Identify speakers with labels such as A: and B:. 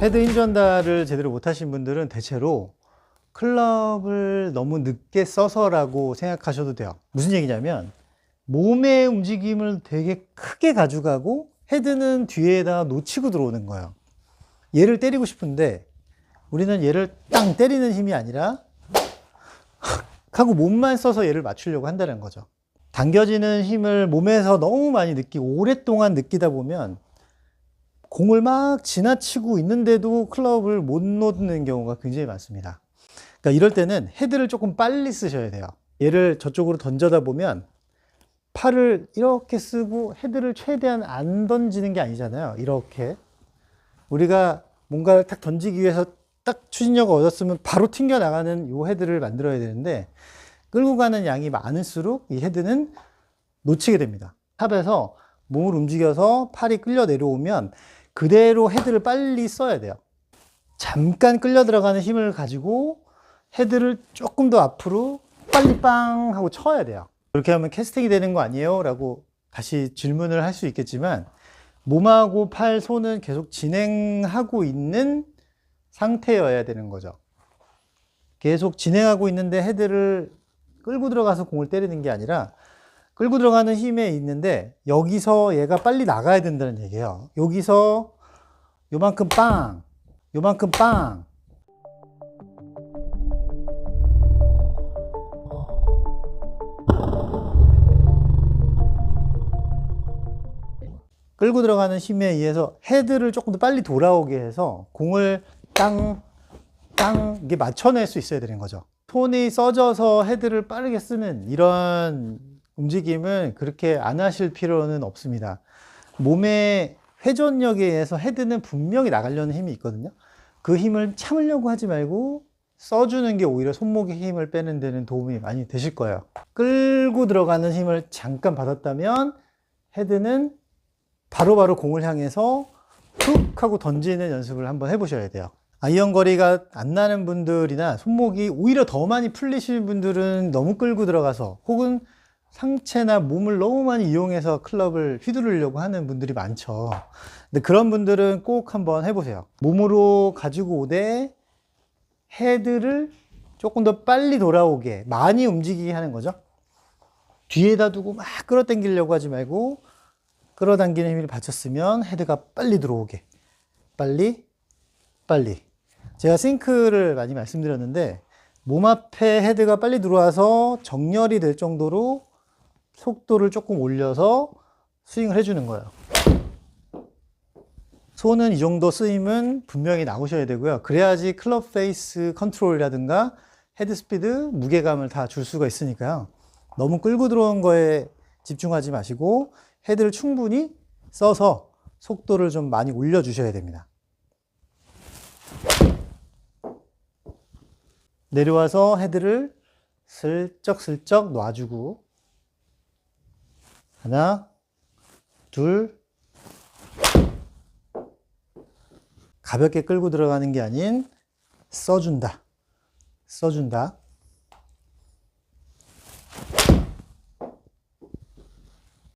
A: 헤드 힌지 전달을 제대로 못하신 분들은 대체로 클럽을 너무 늦게 써서라고 생각하셔도 돼요. 무슨 얘기냐면 몸의 움직임을 되게 크게 가져가고 헤드는 뒤에다 놓치고 들어오는 거예요. 얘를 때리고 싶은데 우리는 얘를 땅 때리는 힘이 아니라 하고 몸만 써서 얘를 맞추려고 한다는 거죠. 당겨지는 힘을 몸에서 너무 많이 느끼고 오랫동안 느끼다 보면 공을 막 지나치고 있는데도 클럽을 못 놓는 경우가 굉장히 많습니다. 그러니까 이럴 때는 헤드를 조금 빨리 쓰셔야 돼요. 얘를 저쪽으로 던져다 보면 팔을 이렇게 쓰고 헤드를 최대한 안 던지는 게 아니잖아요. 이렇게. 우리가 뭔가를 딱 던지기 위해서 딱 추진력을 얻었으면 바로 튕겨 나가는 이 헤드를 만들어야 되는데 끌고 가는 양이 많을수록 이 헤드는 놓치게 됩니다. 탑에서 몸을 움직여서 팔이 끌려 내려오면 그대로 헤드를 빨리 써야 돼요. 잠깐 끌려 들어가는 힘을 가지고 헤드를 조금 더 앞으로 빨리 빵 하고 쳐야 돼요. 그렇게 하면 캐스팅이 되는 거 아니에요? 라고 다시 질문을 할 수 있겠지만 몸하고 팔, 손은 계속 진행하고 있는 상태여야 되는 거죠. 계속 진행하고 있는데 헤드를 끌고 들어가서 공을 때리는 게 아니라 끌고 들어가는 힘에 있는데 여기서 얘가 빨리 나가야 된다는 얘기예요. 여기서 요만큼 빵, 요만큼 빵. 끌고 들어가는 힘에 의해서 헤드를 조금 더 빨리 돌아오게 해서 공을 땅, 땅, 이게 맞춰낼 수 있어야 되는 거죠. 손이 써져서 헤드를 빠르게 쓰는 이런 움직임은 그렇게 안 하실 필요는 없습니다. 몸의 회전력에 의해서 헤드는 분명히 나가려는 힘이 있거든요. 그 힘을 참으려고 하지 말고 써주는 게 오히려 손목의 힘을 빼는 데는 도움이 많이 되실 거예요. 끌고 들어가는 힘을 잠깐 받았다면 헤드는 바로바로 공을 향해서 툭 하고 던지는 연습을 한번 해보셔야 돼요. 아이언 거리가 안 나는 분들이나 손목이 오히려 더 많이 풀리시는 분들은 너무 끌고 들어가서 혹은 상체나 몸을 너무 많이 이용해서 클럽을 휘두르려고 하는 분들이 많죠. 근데 그런 분들은 꼭 한번 해보세요. 몸으로 가지고 오되 헤드를 조금 더 빨리 돌아오게 많이 움직이게 하는 거죠. 뒤에다 두고 막 끌어당기려고 하지 말고 끌어당기는 힘을 받쳤으면 헤드가 빨리 들어오게. 빨리, 빨리. 제가 싱크를 많이 말씀드렸는데, 몸 앞에 헤드가 빨리 들어와서 정렬이 될 정도로 속도를 조금 올려서 스윙을 해주는 거예요. 손은 이 정도 쓰임은 분명히 나오셔야 되고요. 그래야지 클럽 페이스 컨트롤이라든가 헤드 스피드, 무게감을 다 줄 수가 있으니까요. 너무 끌고 들어온 거에 집중하지 마시고 헤드를 충분히 써서 속도를 좀 많이 올려주셔야 됩니다. 내려와서 헤드를 슬쩍슬쩍 놔주고 하나, 둘, 가볍게 끌고 들어가는 게 아닌 써준다. 써준다.